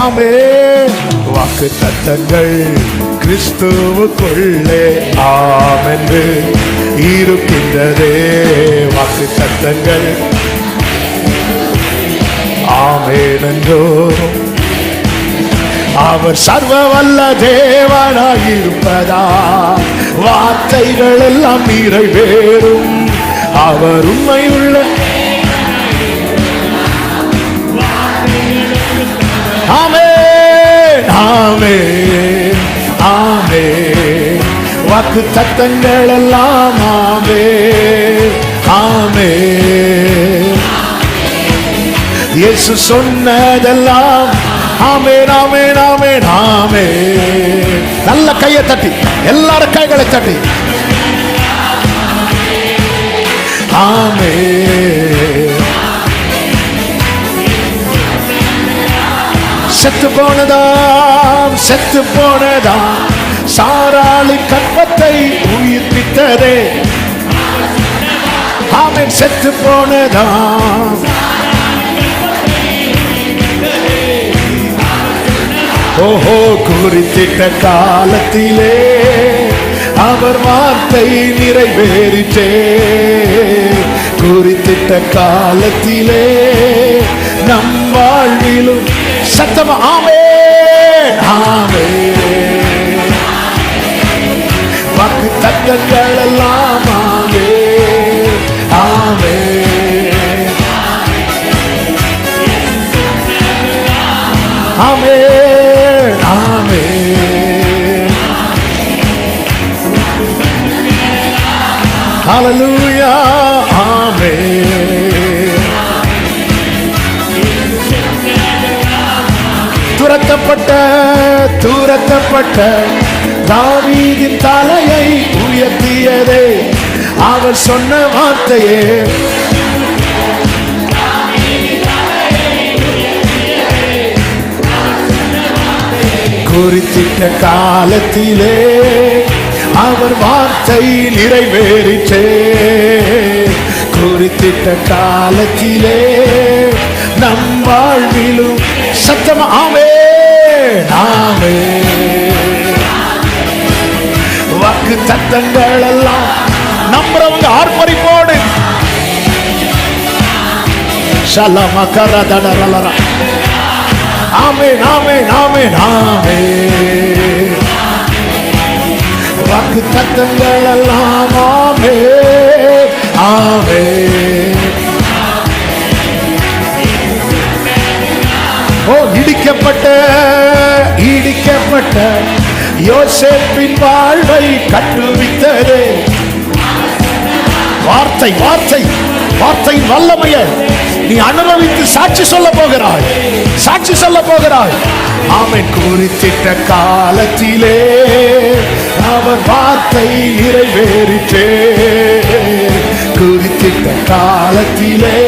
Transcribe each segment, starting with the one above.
ஆமே வாக்கு தத்தங்கள் கிறிஸ்துவுக்குள்ளே ஆமென்று இருக்கின்றதே. வாக்கு தத்தங்கள் ஆமேனென்றோ அவர் சர்வ வல்ல தேவனாயிருப்பதா? வார்த்தைகள் எல்லாம் நிறைவேறும் அவர் உண்மையுள்ள வாக்கு சத்தங்கள் எல்லாம் ஆமே. ஆமே. இயேசு சொன்னதெல்லாம் ஆமே ஆமே ஆமே ஆமே. நல்ல கையை தட்டி எல்லாரும் கைகளை தட்டி. ஆமே. செத்து போனதாம் செத்து போனதாம். சாராளி கற்ப வார்த்தை உயிர்ப்பித்ததே அவன் செத்து போனதான் ஓஹோ குறித்திட்ட காலத்திலே அவர் வார்த்தை நிறைவேறிட்டே குறித்திட்ட காலத்திலே நம் வாழ்விலும் சத்தம் ஆமே ஆமே வாக்கு எல்லாம் ஆமே ஆமே. ஆமே. ஆமே. ஹalleluya. ஆமே. துரத்தப்பட்ட துரத்தப்பட்ட தாவீதின் தலையை உயர்த்தியதே. அவர் சொன்ன வார்த்தையே. குறித்திட்ட காலத்திலே அவர் வார்த்தை நிறைவேறிச்சே. குறித்திட்ட காலத்திலே நம் வாழ்விலும் சத்தம் ஆமே ஆமே வாக்கு சத்தங்கள் எல்லாம் நம்புறவங்க ஆர்ப்பரிப்போடு. ஷலம கரதடரலரா ஆமே நாமே நாமே நாமே வாக்கு தத்தங்கள் எல்லாம் ஆமே ஆமே ஓ இடிக்கப்பட்ட இடிக்கப்பட்ட யோசேப்பின் வாழ்வை கட்டுவித்ததே. வார்த்தை வார்த்தை வார்த்தையின் வல்லமைய நீ அனுபவித்து சாட்சி சொல்ல போகிறாய். சாட்சி சொல்ல போகிறாய். அவன் குறித்திட்ட காலத்திலே அவர் வார்த்தை நிறைவேறிட்டே குறித்திட்ட காலத்திலே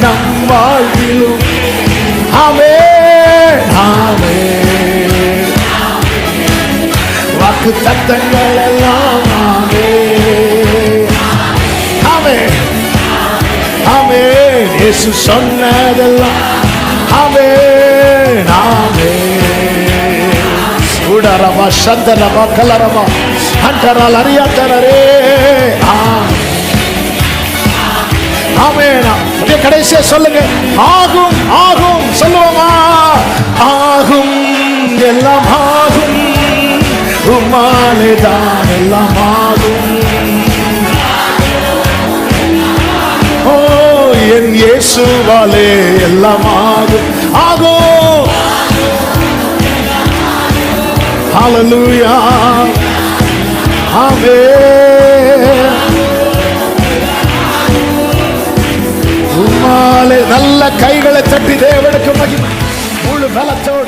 நம் வாழ்விலும் அவே ஆமே வாக்கு சத்தங்கள் எல்லாம் ஆமே ஆமே ஆமே இயேசு சொன்னதெல்லாம் ஆமே ஆமே உடரமா சந்தனமா கலரமா அன்றரால் அறியாதனரே ஆமே ஆமே கடைசியா சொல்லுங்க ஆகும் ஆகும் உம்மாலே தான் எல்லாம் ஆகும் ஓ என் இயேசுவாலே எல்லாம் ஆகும் ஆகோ ஹalleluya ஆமே உம்மாலே நல்ல கைகளை தட்டி தேவனுக்கு மகிமை. முழு பலத்தோடு